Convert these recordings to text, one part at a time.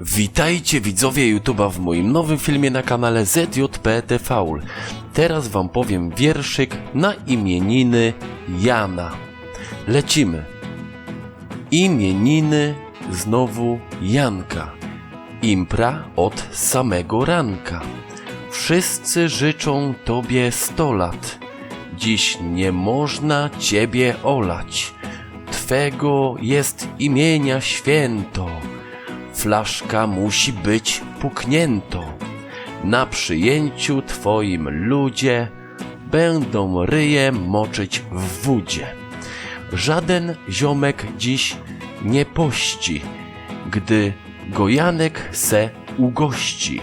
Witajcie widzowie YouTube'a w moim nowym filmie na kanale ZJPTV. Teraz wam powiem wierszyk na imieniny Jana. Lecimy. Imieniny znowu Janka. Impra od samego ranka. Wszyscy życzą tobie sto lat. Dziś nie można ciebie olać. Twego jest imienia święto. Flaszka musi być puknięto. Na przyjęciu twoim ludzie będą ryje moczyć w wódzie. Żaden ziomek dziś nie pości, gdy gojanek se ugości.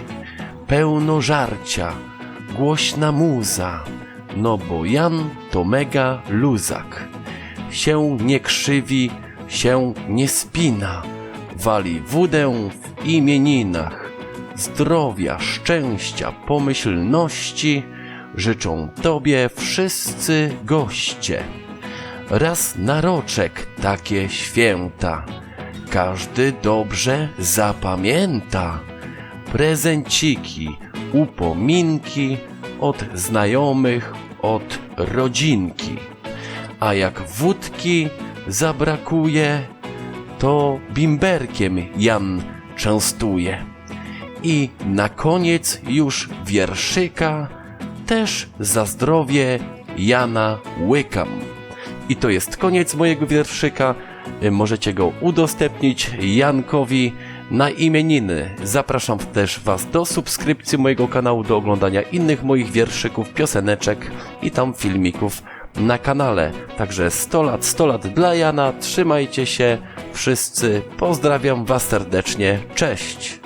Pełno żarcia, głośna muza, no bo Jan to mega luzak. Się nie krzywi, się nie spina, wali wódę w imieninach. Zdrowia, szczęścia, pomyślności życzą Tobie wszyscy goście. Raz na roczek takie święta, każdy dobrze zapamięta. Prezenciki, upominki od znajomych, od rodzinki. A jak wódki zabrakuje, to bimberkiem Jan częstuje. I na koniec już wierszyka też za zdrowie Jana łykam. I to jest koniec mojego wierszyka. Możecie go udostępnić Jankowi na imieniny. Zapraszam też Was do subskrypcji mojego kanału, do oglądania innych moich wierszyków, pioseneczek i tam filmików na kanale. Także 100 lat, 100 lat dla Jana. Trzymajcie się wszyscy. Pozdrawiam Was serdecznie. Cześć!